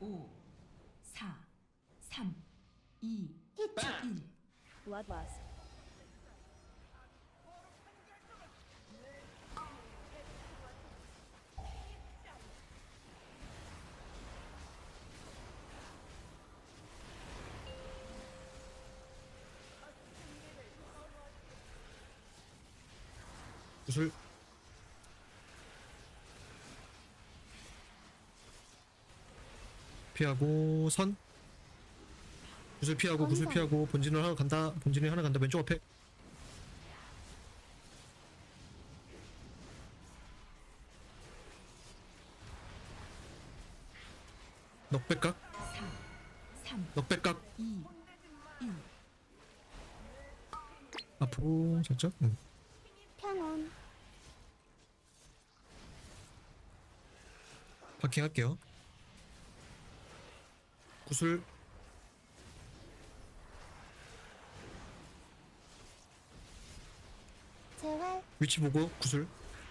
5, 4, 3, 2, 히트 1. Blood loss. 구슬 피하고 선 구슬 피하고 구슬. 피하고 본진을 하나 간다 본진이 하나 간다 왼쪽 앞에 넉백각 4, 3, 넉백각 2, 1. 앞으로 살짝 응. 평온. 파킹 할게요 구슬. 재활. 위치 보고 구슬.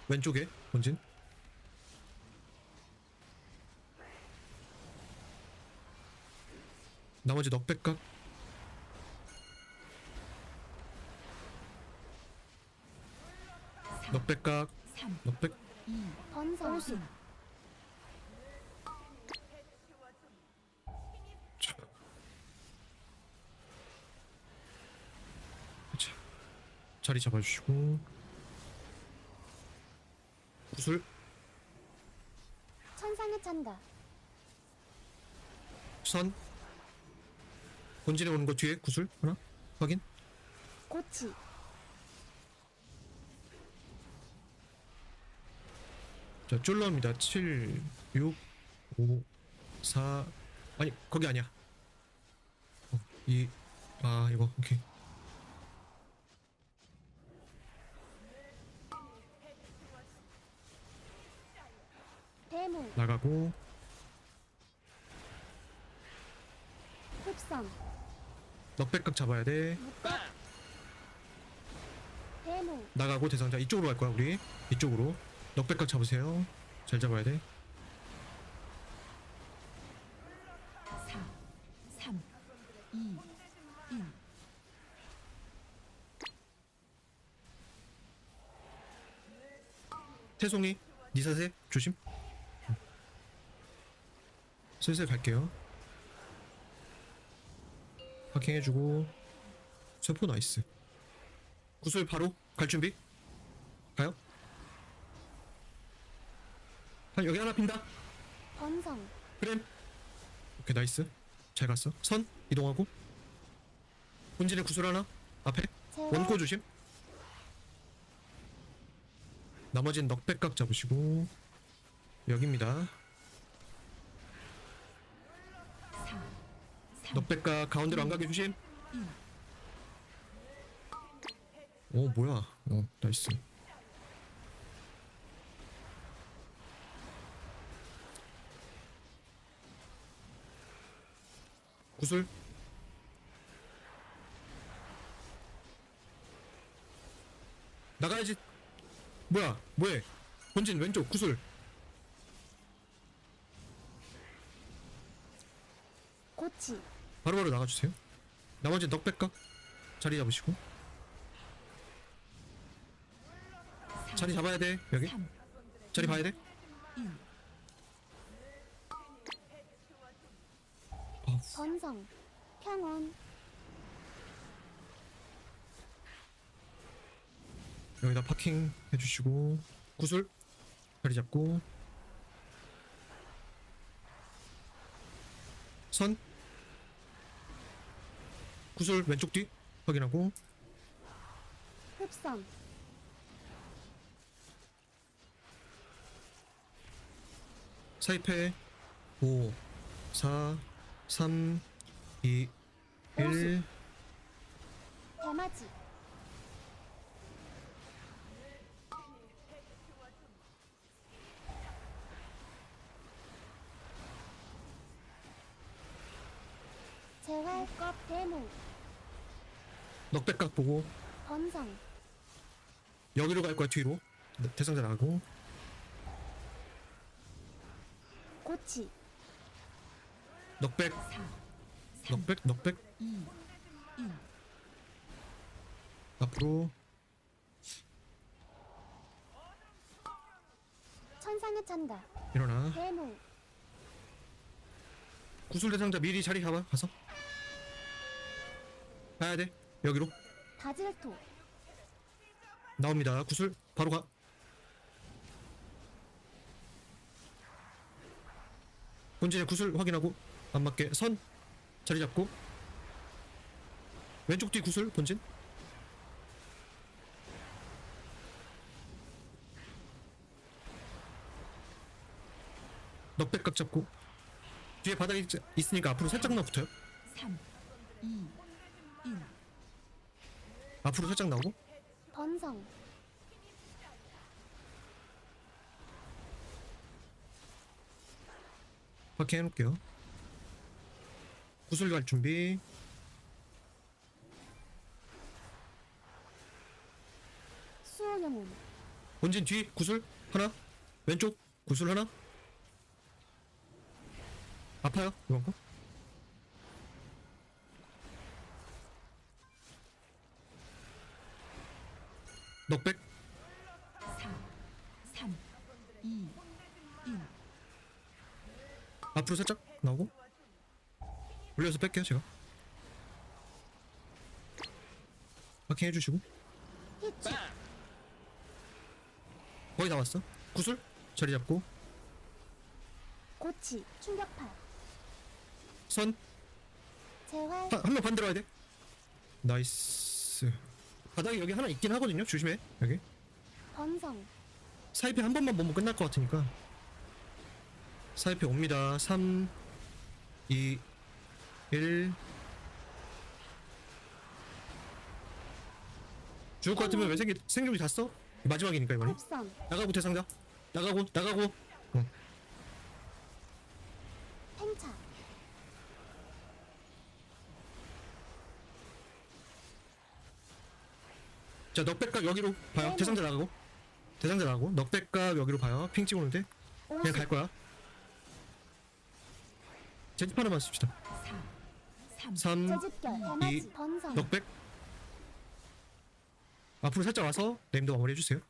왼쪽에 본진. 나머지 넉백각. 넉백각. 3, 넉백. 2, 번성. 호수. 자. 자. 자리 잡아주시고. 구슬. 천상의 찬가. 선. 본진에 오는 거 뒤에 구슬 하나? 확인. 고치. 자 쫄러입니다. 7 6 5 4 아니 거기 아니야. 어, 2아 이거 오케이 나가고 흡선. 넉백각 잡아야 돼. 대문. 나가고 대상자 이쪽으로 갈 거야 우리 이쪽으로 넉백각 잡으세요 잘 잡아야 돼 4, 3, 2, 1. 태송이 니사세 조심 슬슬 갈게요. 파킹해주고. 세포 나이스. 구슬 바로 갈 준비? 가요? 한 여기 하나 핀다. 번성. 그래 오케이 나이스. 잘 갔어. 선 이동하고. 본진에 구슬 하나. 앞에. 원고 조심. 나머지는 넉백각 잡으시고. 여기입니다 넉백각 가운데로 안 가게 조심. 오 뭐야? 어 나이스. 구슬. 나가야지. 뭐야? 뭐해? 본진 왼쪽 구슬. 고치. 바로바로 나가주세요. 나머지 넉백각 자리 잡으시고. 자리 잡아야 돼 여기. 3, 자리 봐야 돼. 1. 번성. 평온. 여기다 파킹 해주시고. 구슬 자리 잡고. 선 구슬 왼쪽 뒤 확인하고 흡선. 사이패 5 4 3 2 1 대마지. 재활 껍 대문. 넉백각 보고 번성. 여기로 갈 거야 뒤로. 네, 대상자 나가고. 고치. 넉백. 4 3 넉백 넉백. 2 1 앞으로. 천상의 찬가. 일어나. 대무 구슬 대상자 미리 자리 잡아 가서. 가야 돼 여기로. 다질토. 나옵니다. 구슬. 바로 가. 본진의 구슬 확인하고 안 맞게 선 자리 잡고 왼쪽 뒤 구슬 본진. 넉백각 잡고 뒤에 바닥에 있- 있으니까 앞으로 살짝만 붙어요. 3 2 1 앞으로 살짝 나오고? 번성. 밖에 해놓을게요. 구슬 갈 준비. 수호 영혼 본진 뒤 구슬 하나? 왼쪽 구슬 하나? 아파요? 이번 거 넉백. 4 3 2 1 앞으로 살짝 나오고. 올려서 뺄게요 제가. 마킹 해주시고. 거의 다 왔어? 구슬? 자리 잡고. 고치 충격파. 선. 재활. 한 명 반대로 와야 돼. 나이스. 바닥에 여기 하나 있긴 하거든요. 조심해. 여기. 번성 사이페 한 번만 보면 끝날 것 같으니까. 사이페 옵니다. 3, 2, 1. 죽을 것 같으면 왜 생기, 생존기 다 써? 마지막이니까. 합성 나가고 대상자. 나가고, 나가고. 자, 넉백각 여기로 봐요. 네네. 대상자 나가고. 대상자 나가고. 넉백각 여기로 봐요. 핑 찍어놓는데. 그냥 오수 갈 거야. 하나만 씁시다. 4 3 3, 재집결 대마지 이, 번성 넉백. 앞으로 살짝 와서 네임도 마무리 해주세요.